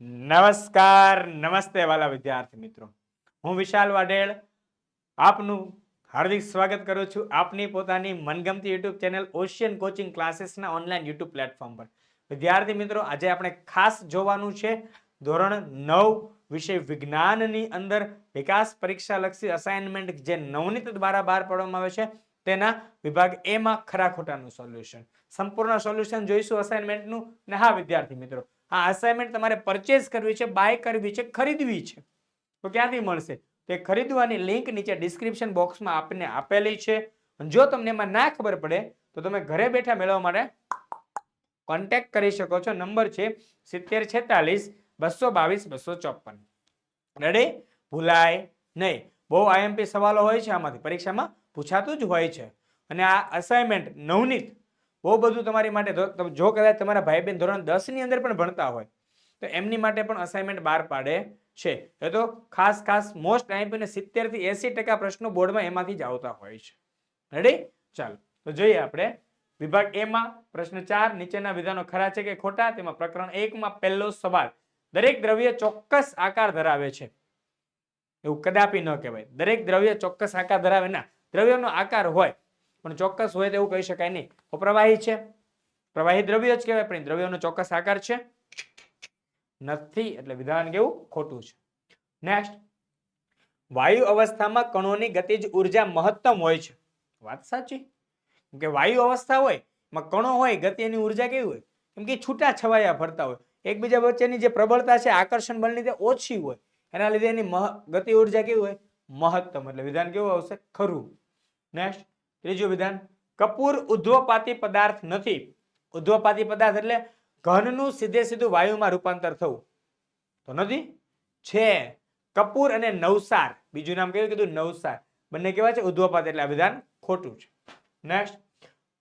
નમસ્કાર, નમસ્તે વાલા વિદ્યાર્થી મિત્રો. હું વિશાલ વાડેલ આપનું હાર્દિક સ્વાગત કરું છું આપની પોતાની મનગમતી યુટ્યુબ ચેનલ ઓશિયન કોચિંગ ક્લાસીસના ઓનલાઈન યુટ્યુબ પ્લેટફોર્મ પર. વિદ્યાર્થી મિત્રો, આજે આપણે ખાસ જોવાનું છે ધોરણ નવ, વિષય વિજ્ઞાનની અંદર વિકાસ પરીક્ષા લક્ષી અસાઇનમેન્ટ જે નવનીત દ્વારા બહાર પાડવામાં આવે છે, તેના વિભાગ એમાં ખરા ખોટાનું સોલ્યુશન સંપૂર્ણ સોલ્યુશન જોઈશું અસાઇનમેન્ટનું ને હા, વિદ્યાર્થી મિત્રો આ અસાઇનમેન્ટ તમારે પરચેઝ કરવી છે બાય કરવી છે, ખરીદવી છે. તો ક્યાંથી મળશે? તે ખરીદવાની લિંક નીચે ડિસ્ક્રિપ્શન બોક્સમાં આપને આપેલી છે. જો તમને એમાં ના ખબર પડે, તો તમે ઘરે બેઠા મેળવવા માટે કોન્ટેક્ટ કરી શકો છો. નંબર છે સિત્તેર છેતાલીસ, બસો બાવીસ, બસો ચોપન. રેડી ભૂલાય નહીં. બહુ આઈએમપી સવાલો હોય છે આમાંથી. પરીક્ષામાં પૂછાતું જ હોય છે. અને આ અસાઇનમેન્ટ નવનીત બહુ બધું તમારી માટે જો કદાચ તમારા ભાઈ બહેન ધોરણ દસની અંદર પણ ભણતા હોય, તો એમની માટે પણ અસાઇનમેન્ટ બહાર પાડે છે. એ તો ખાસ ખાસ મોસ્ટ આઈપીને ને સિત્તેરથી એસી ટકા પ્રશ્નો બોર્ડમાં એમાંથી જ આવતા હોય છે. રેડી ચાલો. તો જોઈએ આપણે. વિભાગ એ માં પ્રશ્ન ચાર, નીચેના વિધાનો ખરા છે કે ખોટા? તેમાં પ્રકરણ એકમાં પહેલો સવાલ, દરેક દ્રવ્ય ચોક્કસ આકાર ધરાવે છે. એવું કદાપી ન કહેવાય. દરેક દ્રવ્ય ચોક્કસ આકાર ધરાવે ના. દ્રવ્યનો આકાર હોય પણ ચોક્કસ હોય તો એવું કહી શકાય નહીં. અપ્રવાહી છે. પ્રવાહી દ્રવ્ય જ કહેવાય, પણ દ્રવ્યનો ચોક્કસ આકાર છે. નથી, એટલે વિધાન કેવું? ખોટું છે. નેક્સ્ટ વાયુ અવસ્થામાં કણોની ગતિજ ઊર્જા મહત્તમ હોય છે. વાત સાચી? કે વાયુ અવસ્થા હોય, એમાં કણો હોય ગતિ એની ઊર્જા કેવી હોય? કેમ કે છૂટા છવાયા ફરતા હોય. એકબીજા વચ્ચેની જે પ્રબળતા છે, આકર્ષણ બળની તે ઓછી હોય. એના લીધે એની ગતિ ઊર્જા કેવી હોય? મહત્તમ. એટલે વિધાન કેવું આવશે? ખરું. નેક્સ્ટ ત્રીજું વિધાન, કપૂર ઉદ્ધવપાતી પદાર્થ નથી. ઉદ્ધવપાતી પદાર્થ એટલે ઘનનું સીધે સીધું વાયુમાં રૂપાંતર થવું. તો નથી? છે. કપૂર અને નવસાર. બીજું નામ કેવું કીધું? નવસાર. બંને કેવા છે? ઉદ્ધવપાત એટલે આ વિધાન ખોટું છે. નેક્સ્ટ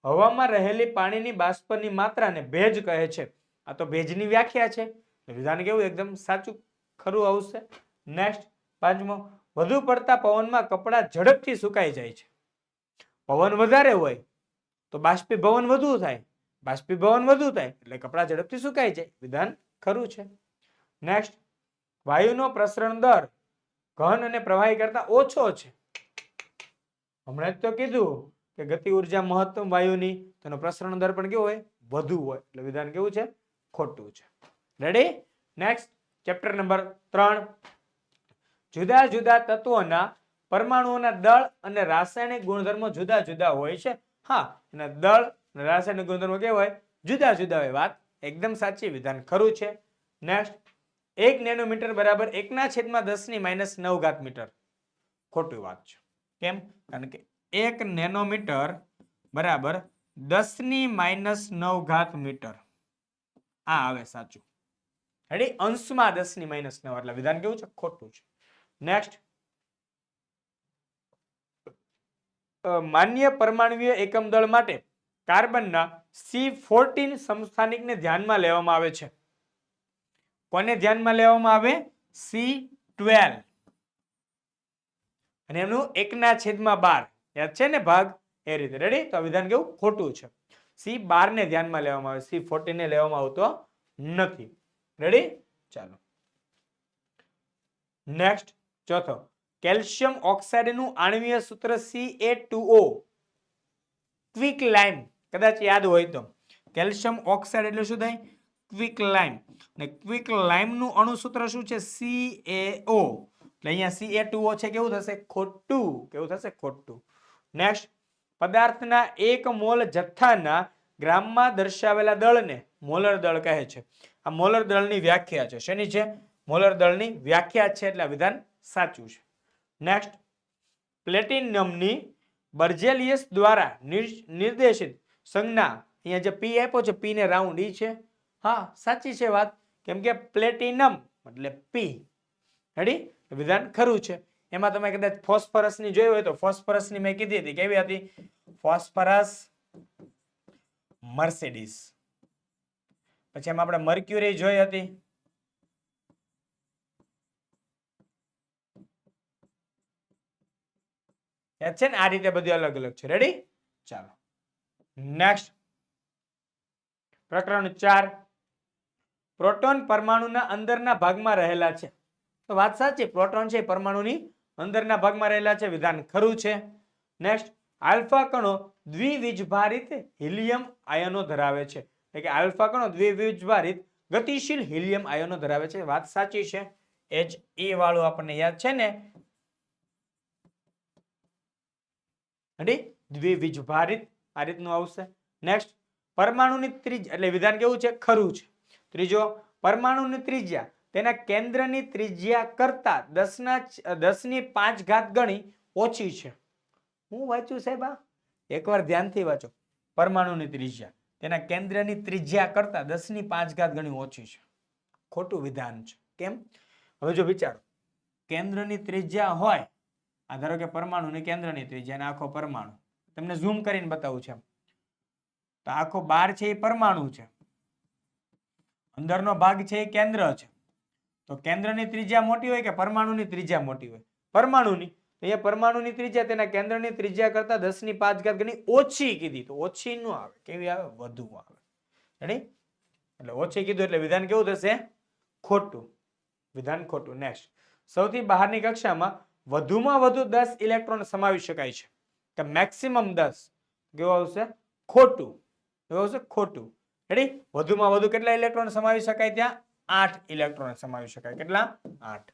હવામાં રહેલી પાણીની બાષ્પની માત્રાને ભેજ કહે છે. આ તો ભેજની વ્યાખ્યા છે. વિધાન કેવું? એકદમ સાચું, ખરું, આવશે. નેક્સ્ટ પાંચમો. વધુ પડતા પવનમાં કપડાં ઝડપથી સુકાઈ જાય છે. પવન વધારે હોય, તો બાષ્પીભવન વધુ થાય. બાષ્પીભવન વધુ થાય, એટલે કપડાં ઝડપથી સુકાઈ જાય. વિધાન ખરું છે. નેક્સ્ટ વાયુનો પ્રસરણ દર ઘન અને પ્રવાહી કરતા ઓછો છે. હમણાં જ તો કીધું કે ગતિ ઊર્જા મહત્તમ વાયુની તેનો પ્રસરણ દર પણ કેવો હોય? વધુ હોય. એટલે વિધાન કેવું છે? ખોટું છે. રેડી નેક્સ્ટ ચેપ્ટર નંબર ત્રણ. જુદા જુદા તત્વોના પરમાણુઓના દળ અને રાસાયણિક ગુણધર્મો જુદા જુદા હોય છે. હા એના દળ અને રાસાયણિક ગુણધર્મો કેવા હોય? જુદા જુદા હોય. વાત એકદમ સાચી, વિધાન ખરું છે. નેક્સ્ટ એક નેનોમીટર બરાબર એકના છેદમાં દસની માઇનસ નવ ઘાત મીટર. ખોટી વાત છે. કેમ? કારણ કે એક નેનોમીટર બરાબર દસની માઇનસ નવ ઘાત મીટર. આ આવે સાચું. રેડી અંશમાં દસની માઇનસ નવ, એટલે વિધાન કેવું છે? ખોટું છે. નેક્સ્ટ માન્ય પરમાણુય એકમ દળ માટે કાર્બનના સી ફોર્ટીન સંસ્થાનિકને ધ્યાનમાં લેવામાં આવે છે. કોને ધ્યાનમાં લેવામાં આવે? સી ટ્વેલ્વ અને એનું એકના છેદમાં બાર. યાદ છે ને ભાગ? એ રીતે. રેડી તો વિધાન કેવું? ખોટું છે. સી બાર ને ધ્યાનમાં લેવામાં આવે. સી ફોર્ટીન લેવામાં આવતો નથી. રેડી ચાલો. નેક્સ્ટ ચોથો. કેલ્શિયમ ઓક્સાઇડનું આણ્વીય સૂત્ર C A two O quick lime કદાચ યાદ હોય તો. કેલ્શિયમ ઓક્સાઇડ એટલે શું થાય? ક્વિક લાઇમ અને ક્વિક લાઇમનું અણુસૂત્ર શું છે? સી એ ઓ એટલે અહીંયા સી એ ટુ ઓ છે, કેવું થશે? ખોટું. કેવું થશે? ખોટું. નેક્સ્ટ પદાર્થના એક મોલ જથ્થાના ગ્રામમાં દર્શાવેલા દળને મોલર દળ કહે છે. આ મોલર દળની વ્યાખ્યા છે. શેની છે? મોલર દળની વ્યાખ્યા છે. એટલે વિધાન સાચું છે. નેક્સ્ટ પ્લેટિનમની બર્જેલિયસ દ્વારા નિર્દેશિત સંજ્ઞા. અહીંયા જે પી આપ્યો છે પી ને રાઉન્ડ ઈ છે. હા, સાચી છે વાત. કેમ કે પ્લેટિનમ એટલે પી રેડી વિધાન ખરું છે. એમાં તમે કદાચ ફોસ્ફરસની જોયું હોય તો ફોસ્ફરસની મેં કીધી હતી. કેવી હતી? ફોસ્ફરસ મર્સિડીસ પછી એમાં આપણે મર્ક્યુરી જોઈ હતી. યાદ છે ને? આ રીતે બધી અલગ અલગ છે. રેડી ચાલો. નેક્સ્ટ પ્રકરણ ચાર. પ્રોટોન પરમાણુના અંદરના ભાગમાં રહેલા છે. તો વાત સાચી, પ્રોટોન છે પરમાણુની અંદરના ભાગમાં રહેલા છે. વિધાન ખરું છે. નેક્સ્ટ આલ્ફા કણો દ્વિવિજભારિત હિલિયમ આયનો ધરાવે છે. એટલે કે આલ્ફા કણો દ્વિવિજભારિત ગતિશીલ હિલિયમ આયનો ધરાવે છે. વાત સાચી છે. એચ એ વાળું આપણને યાદ છે ને? રેડી દ્વિવીજભારિત આ રીતનું આવશે. નેક્સ્ટ પરમાણુની ત્રિજ્યા, એટલે વિધાન કેવું છે? ખરું છે. ત્રીજો, પરમાણુની ત્રિજ્યા, તેના કેન્દ્રની ત્રિજ્યા કરતા દસના દસની પાંચ ઘાત ગણી ઓછી છે. હું વાંચ્યું સાહેબ આ? એકવાર ધ્યાનથી વાંચો. પરમાણુની ત્રિજ્યા, તેના કેન્દ્રની ત્રિજ્યા કરતા દસની પાંચ ઘાત ગણી ઓછી છે. ખોટું વિધાન છે. કેમ? હવે જો વિચારો. કેન્દ્રની ત્રિજ્યા હોય આ ધારો કે પરમાણુની કેન્દ્રની ત્રિજ્યા આખો પરમાણુ. તમને ઝૂમ કરીને બતાવું છે તો આખો બાર છે એ પરમાણુ છે. અંદરનો ભાગ છે એ કેન્દ્ર છે. તો કેન્દ્રની ત્રિજ્યા મોટી હોય કે પરમાણુની ત્રિજ્યા મોટી હોય? પરમાણુની. તો એ પરમાણુની ત્રિજ્યા તેના કેન્દ્રની ત્રિજ્યા કરતા દસની પાંચ ઘાત ગણી ઓછી કીધી. તો ઓછી ન આવે. કેવી આવે? વધુ આવે. રેડી એટલે ઓછી કીધું એટલે વિધાન કેવું થશે? ખોટું. વિધાન ખોટું. નેક્સ્ટ સૌથી બહારની કક્ષામાં વધુમાં વધુ દસ ઇલેક્ટ્રોન સમાવી શકાય છે. તો મેક્સિમમ દસ કેવું આવશે? ખોટું. કેવું આવશે? ખોટું. રેડી વધુમાં વધુ કેટલા ઇલેક્ટ્રોન સમાવી શકાય ત્યાં? આઠ ઇલેક્ટ્રોન સમાવી શકાય. કેટલા? આઠ.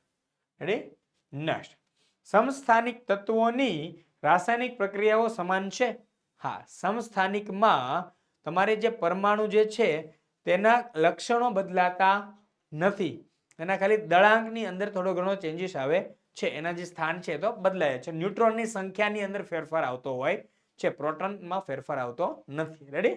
રેડી નેક્સ્ટ સમસ્થાનિક તત્વોની રાસાયણિક પ્રક્રિયાઓ સમાન છે? હા, સમસ્થાનિકમાં તમારે જે પરમાણુ જે છે, તેના લક્ષણો બદલાતા નથી. એના ખાલી દળાંકની અંદર થોડો ઘણો ચેન્જીસ આવે. છે, એના જે સ્થાન છે તો બદલાય છે. ન્યુટ્રોનની સંખ્યાની અંદર ફેરફાર આવતો હોય છે, પ્રોટોનમાં ફેરફાર આવતો નથી. રેડી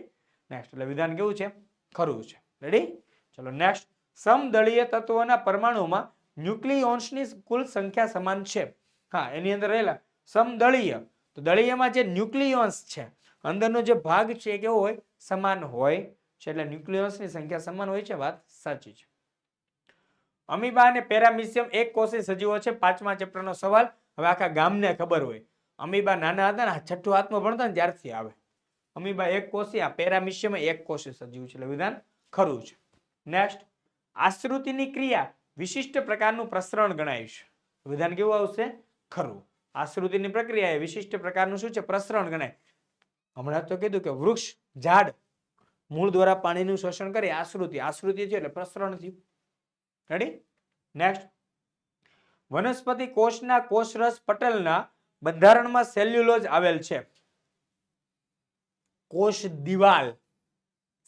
નેક્સ્ટ એટલે વિધાન કેવું છે? ખરું છે. રેડી ચલો નેક્સ્ટ સમદળીય તત્વોના પરમાણુમાં ન્યુક્લિયોન્સની કુલ સંખ્યા સમાન છે. હા, એની અંદર રહેલા સમદળીય. તો દળીયમાં જે ન્યુક્લિયોન્સ છે, અંદરનો જે ભાગ છે કેવો હોય? સમાન હોય છે. એટલે ન્યુક્લિયોન્સની સંખ્યા સમાન હોય છે, વાત સાચી છે. અમીબા અને પેરામિસિયમ એક કોષી સજીવો છે, પાંચમા ચેપ્ટરનો સવાલ. હવે આખા ગામને ખબર હોય. અમીબા નાના હતા ને છઠ્ઠું હાથમાં ભણતા ને ત્યારથી આવે. અમીબા એક કોષી આ પેરામિસિયમ એક કોષી સજીવ છે. એટલે વિધાન ખરું છે. નેક્સ્ટ આશ્રુતિની ક્રિયા વિશિષ્ટ પ્રકારનું પ્રસરણ ગણાય છે. વિધાન કેવું આવશે? ખરું. આશ્રુતિની પ્રક્રિયા એ વિશિષ્ટ પ્રકારનું શું છે? પ્રસરણ ગણાય. હમણાં તો કીધું કે વૃક્ષ, ઝાડ મૂળ દ્વારા પાણીનું શોષણ કરે આશ્રુતિ આશ્રુતિ છે એટલે પ્રસરણ થયું. રેડી નેક્સ્ટ વનસ્પતિ કોષના કોષરસ પટલના બંધારણમાં સેલ્યુલોઝ આવેલ છે. કોષ દિવાલ.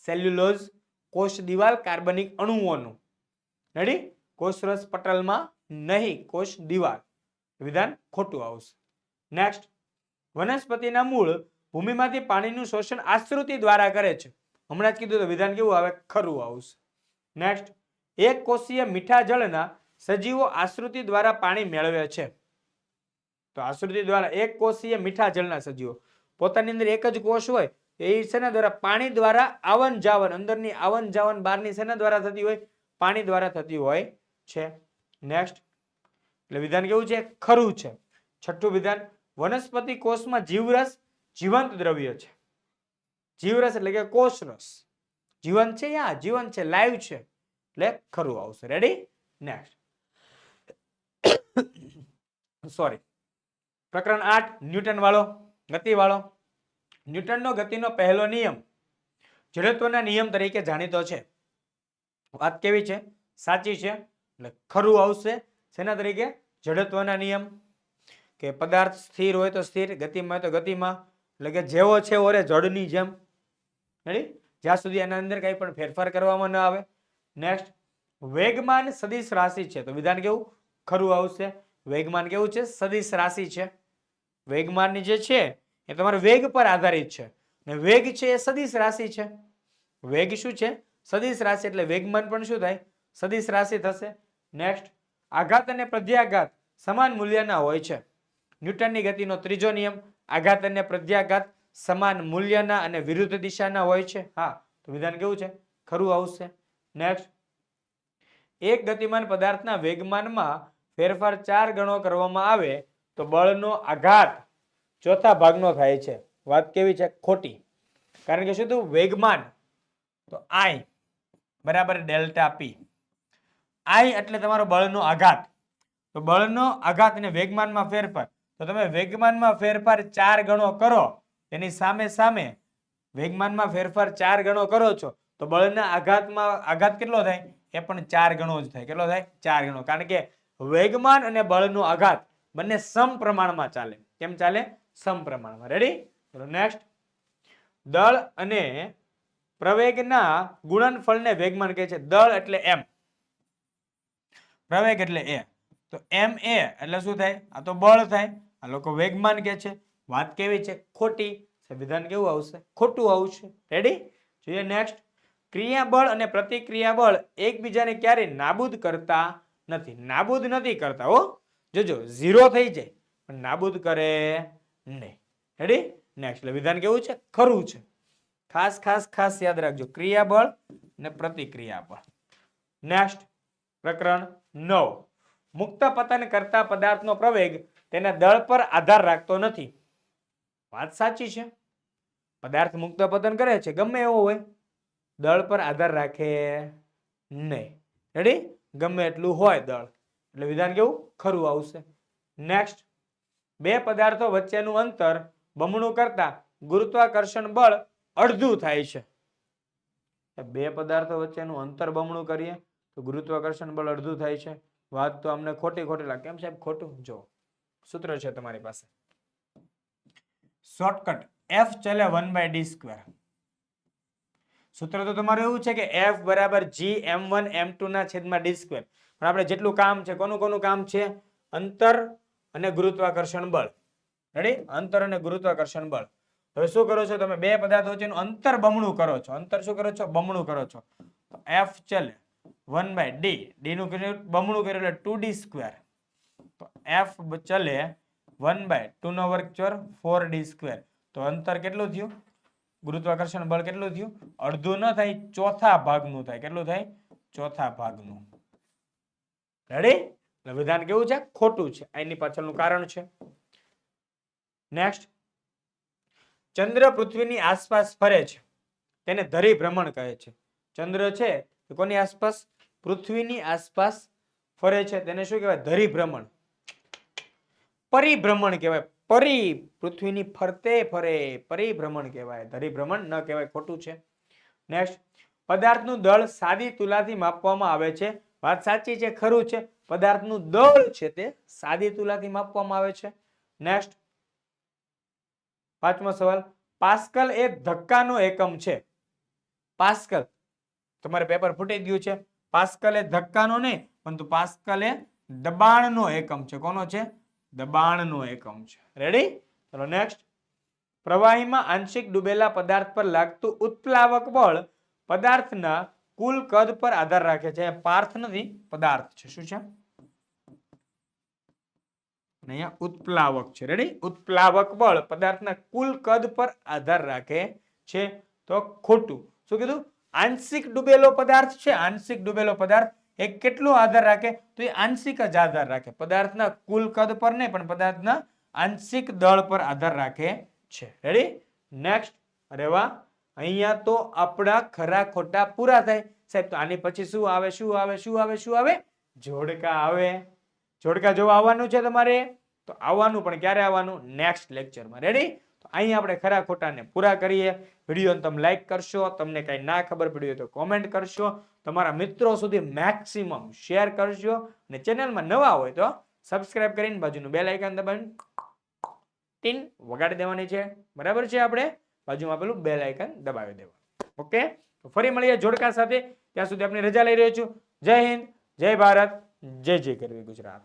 સેલ્યુલોઝ કોષ દિવાલ કાર્બનિક અણુઓનું. રેડી કોષરસ પટલમાં નહીં, કોષ દિવાલ. વિધાન ખોટું આવશે. નેક્સ્ટ વનસ્પતિના મૂળ ભૂમિમાંથી પાણીનું શોષણ આશ્રુતિ દ્વારા કરે છે. હમણાં જ કીધું તો વિધાન કેવું આવે? ખરું આવશે. નેક્સ્ટ એક કોષીય મીઠા જળના સજીવો આશ્રુતિ દ્વારા પાણી મેળવે છે. તો આશ્રુતિ દ્વારા એક કોષીય મીઠા જળના સજીવો. પોતાની અંદર એક જ કોષ હોય, એ શેના દ્વારા? પાણી દ્વારા આવન જાવન, અંદરની આવન જાવન બહારની શેના દ્વારા થતી હોય? પાણી દ્વારા થતી હોય છે. નેક્સ્ટ એટલે વિધાન કેવું છે? ખરું છે. છઠ્ઠું વિધાન, વનસ્પતિ કોષમાં જીવરસ જીવંત દ્રવ્ય છે. જીવરસ એટલે કે કોષરસ. જીવંત છે યા? જીવંત છે. લાઈવ છે. એટલે ખરું આવશે. રેડી નેક્સ્ટ સોરી પ્રકરણ આઠ, ન્યૂટન વાળો, ગતિ વાળો. ન્યૂટનનો ગતિનો પહેલો નિયમ જડત્વના નિયમ તરીકે જાણીતો છે. વાત કેવી છે? સાચી છે. એટલે ખરું આવશે. શેના તરીકે? જડત્વના નિયમ. કે પદાર્થ સ્થિર હોય તો સ્થિર, ગતિમાં હોય તો ગતિમાં. એટલે કે જેવો છે ઓરે જડની જેમ. જ્યાં સુધી એના અંદર કંઈ પણ ફેરફાર કરવામાં ન આવે. નેક્સ્ટ વેગમાન સદિશ રાશિ છે. તો વિધાન કેવું? ખરું આવશે. વેગમાન કેવું છે? સદિશ રાશિ છે. વેગમાનની જે છે, એ તમારા વેગ પર આધારિત છે. ને વેગ છે, એ સદિશ રાશિ છે. વેગ શું છે? સદિશ રાશિ એટલે વેગમાન પણ શું થાય? સદિશ રાશિ થશે. નેક્સ્ટ આઘાત અને પ્રત્યાઘાત સમાન મૂલ્યના હોય છે. ન્યૂટનની ગતિનો ત્રીજો નિયમ, આઘાત અને પ્રત્યાઘાત સમાન મૂલ્યના અને વિરુદ્ધ દિશાના હોય છે. હા, તો વિધાન કેવું છે? ખરું આવશે. નેક્સ્ટ એક ગતિમાન પદાર્થના વેગમાનમાં ફેરફાર ચાર ગણો કરવામાં આવે તો બળનો આઘાત ચોથા ભાગનો થાય છે. વાત કેવી છે? ખોટી. કારણ કે શું થયું વેગમાન. તો આઈ બરાબર ડેલ્ટા પી. આઈ એટલે તમારો બળનો આઘાત. તો બળનો આઘાત અને વેગમાનમાં ફેરફાર. તો તમે વેગમાનમાં ફેરફાર ચાર ગણો કરો, એની સામે સામે વેગમાનમાં ફેરફાર ચાર ગણો કરો છો તો બળના આઘાતમાં આઘાત કેટલો થાય? એ પણ ચાર ગણો જ થાય. કેટલો થાય? ચાર ગણો. કારણ કે વેગમાન અને બળનો આઘાત બંને સમપ્રમાણમાં ચાલે. કેમ ચાલે? સમપ્રમાણમાં. રેડી ચલો નેક્સ્ટ દળ અને પ્રવેગના ગુણનફળને વેગમાન કહે છે. દળ એટલે એમ પ્રવેગ એટલે એ તો એમ એ એટલે શું થાય? આ તો બળ થાય. આ લોકો વેગમાન કે છે. વાત કેવી છે? ખોટી. સંવિધાન કેવું આવશે? ખોટું આવશે. રેડી જોઈએ નેક્સ્ટ ક્રિયાબળ અને પ્રતિક્રિયાબળ એકબીજાને ક્યારે નાબૂદ કરતા નથી. નાબૂદ નથી કરતા, હો. જોજો, ઝીરો થઈ જાય, પણ નાબૂદ કરે નહીં. રેડી નેક્સ્ટ એટલે વિધાન કેવું છે? ખરું છે. ખાસ ખાસ ખાસ યાદ રાખજો. ક્રિયાબળ અને પ્રતિક્રિયાબળ. નેક્સ્ટ પ્રકરણ નવ. મુક્ત પતન કરતા પદાર્થનો પ્રવેગ તેના દળ પર આધાર રાખતો નથી. વાત સાચી છે. પદાર્થ મુક્ત પતન કરે છે, ગમે એવો હોય. દળ પર આધાર રાખે નહીં. રેડી ગમે એટલું હોય દળ. એટલે વિધાન કેવું? ખરું આવશે. નેક્સ્ટ બે પદાર્થો વચ્ચેનું અંતર બમણું કરતા ગુરુત્વાકર્ષણ બળ અડધું થાય છે. બે પદાર્થો વચ્ચેનું અંતર બમણું કરીએ તો ગુરુત્વાકર્ષણ બળ અડધું થાય છે. વાત તો અમને ખોટી ખોટી લાગે. કેમ સાહેબ? ખોટું. જો, સૂત્ર છે તમારી પાસે. શોર્ટકટ એફ ચલે વન બાય ડી સ્ક્વેર સૂત્ર તો તમારું એવું છે કે એફ બરાબર જી એમ વન એમ ટુ ના છેદમાં ડી સ્ક્વેર પણ આપણે જેટલું કામ છે, કોનું કોનું કામ છે? અંતર અને ગુરુત્વાકર્ષણ બળ. રેડી અંતર અને ગુરુત્વાકર્ષણ બળ. હવે શું કરો છો તમે? બે પદાર્થો વચ્ચેનું અંતર બમણું કરો છો. અંતર શું કરો છો? બમણું કરો છો. એફ ચલે. વન બાય ડી ડી નું કર્યું બમણું કર્યું એટલે ટુ ડી સ્ક્વેર તો એફ ચલે. વન બાય ટુ નો વર્ગ ચોર ફોર ડી સ્ક્વેર તો અંતર કેટલું થયું? ગુરુત્વાકર્ષણ બળ કેટલું થયું? અડધું ન થાય, ચોથા ભાગનું થાય. કેટલું થાય? ચોથા ભાગનું. રેડી વિધાન કેવું છે? ખોટું છે. એની પાછળનું કારણ છે. નેક્સ્ટ ચંદ્ર પૃથ્વીની આસપાસ ફરે છે. તેને ધરી ભ્રમણ કહે છે. ચંદ્ર છે કોની આસપાસ? પૃથ્વીની આસપાસ ફરે છે. તેને શું કહેવાય? ધરી ભ્રમણ. પરિભ્રમણ કહેવાય. પરી પૃથ્વીની ફરતે ફરે, પરિભ્રમણ કહેવાય. ધરીભ્રમણ ન કહેવાય, ખોટું છે. નેક્સ્ટ પદાર્થનું દળ સાદી તુલાથી માપવામાં આવે છે. વાત સાચી છે, ખરું છે. પદાર્થનું દળ છે તે સાદી તુલાથી માપવામાં આવે છે. નેક્સ્ટ પાંચમો સવાલ, પાસ્કલ એ ધક્કાનો એકમ છે. પાસ્કલ, તમારે પેપર ફૂટી ગયું છે. પાસ્કલ એ ધક્કાનો નહીં, પરંતુ પાસ્કલ એ દબાણનો એકમ છે. કોનો છે? દબાણનો એકમ છે. રેડી ચલો નેક્સ્ટ પ્રવાહીમાં આંશિક ડૂબેલા પદાર્થ પર લાગતું ઉત્પ્લાવક બળ પદાર્થના કુલ કદ પર આધાર રાખે છે. પાર્થ નથી, પદાર્થ છે. શું છે? અહીંયા ઉત્પ્લાવક છે. રેડી ઉત્પ્લાવક બળ પદાર્થના કુલ કદ પર આધાર રાખે છે. તો ખોટું. શું કીધું? આંશિક ડૂબેલો પદાર્થ છે. આંશિક ડૂબેલો પદાર્થ એ કેટલો આધાર રાખે? તો એ આંશિક જ આધાર રાખે. પદાર્થના કુલ કદ પર નહીં, પણ પદાર્થના આંશિક દળ પર આધાર રાખે છે. રેડી નેક્સ્ટ અરે વાહ. અહીંયા તો આપણા ખરા ખોટા પૂરા થાય. સાહેબ, તો આની પછી શું આવે શું આવે શું આવે શું આવે? જોડકા આવે. જોડકા જોવા આવવાનું છે તમારે? તો આવવાનું, પણ ક્યારે આવવાનું? નેક્સ્ટ લેક્ચરમાં રેડી અહીં આપણે ખરા ખોટાને પૂરા કરીએ. વિડીયોને તમે લાઈક કરશો, તમને કાંઈ ના ખબર પડી હોય તો કોમેન્ટ કરશો. તમારા મિત્રો સુધી મેક્સિમમ શેર કરજો. અને ચેનલમાં નવા હોય તો સબસ્ક્રાઇબ કરીને બાજુનું બેલ આઇકન દબાવીને ટીન વગાડી દેવાની છે. બરાબર છે આપણે? બાજુમાં પેલું બેલ આઇકન દબાવી દેવાનું. ઓકે તો ફરી મળીએ જોડકા સાથે. ત્યાં સુધી આપણે રજા લઈ રહ્યો છું. જય હિન્દ, જય ભારત, જય જય કરવી ગુજરાત.